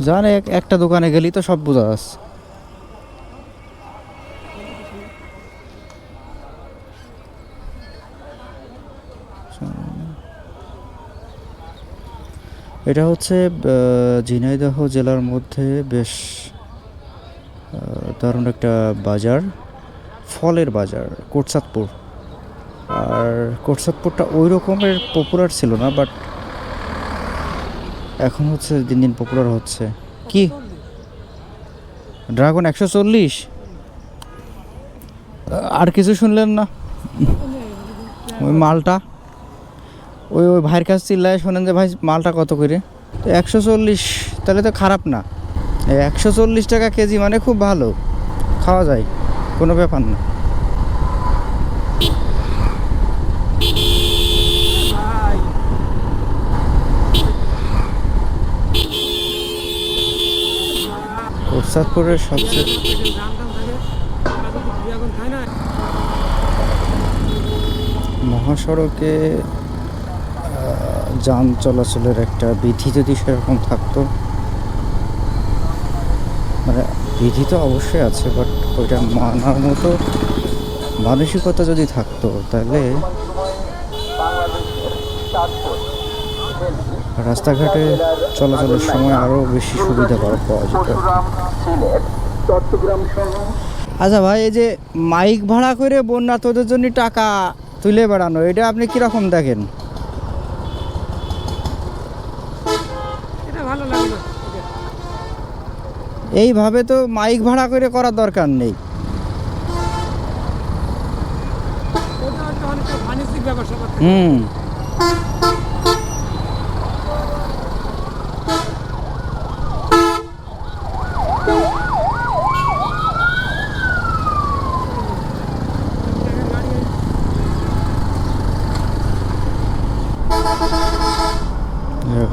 জান, এক- একটা দোকানে গেলি তো সব বোঝা যাচ্ছে। এটা হচ্ছে ঝিনাইদহ জেলার মধ্যে বেশ দারুণ একটা বাজার, ফলের বাজার, কোটসাদপুর। আর কোটসাদপুরটা ওই রকমের পপুলার ছিল না বাট এখন হচ্ছে দিন দিন পপুলার হচ্ছে। কি? ড্রাগন একশো চল্লিশ? আর কিছু শুনলেন না? ওই মালটা? ওই ওই ভাইয়ের কাছে চিল্লায় শোনেন যে, ভাই, মালটা কত করে? তো একশো চল্লিশ, তাহলে তো খারাপ না। একশো চল্লিশ টাকা কেজি মানে খুব ভালো। খাওয়া যায়, কোনো ব্যাপার না। কোটসাদপুরের সবচেয়ে মহাসড়কে যান চলাচলের একটা বিধি যদি সেরকম থাকতো মানে বিধি তো অবশ্যই আছে বাট ওইটা মানার মতো মানসিকতা যদি থাকতো, তাহলে রাস্তাঘাটে চলাচলের সময় আরও বেশি সুবিধা পাওয়া যেত আচ্ছা ভাই এই যে মাইক ভাড়া করে বন্যা তোদের জন্য টাকা তুলে বেড়ানো এটা আপনি কীরকম দেখেন এটা ভালো লাগল এটা। এইভাবে তো মাইক ভাড়া করে করার দরকার নেই। হুম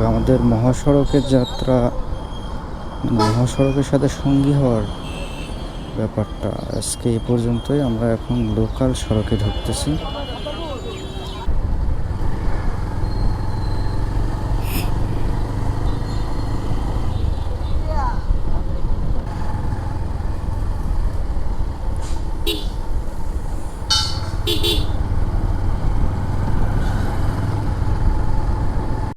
আমাদের মহাসড়কের যাত্রা মানে মহাসড়কের সাথে সঙ্গী হওয়ার ব্যাপারটা, আজকে এ পর্যন্তই আমরা এখন লোকাল সড়কে ঢুকতেছি Beep beep.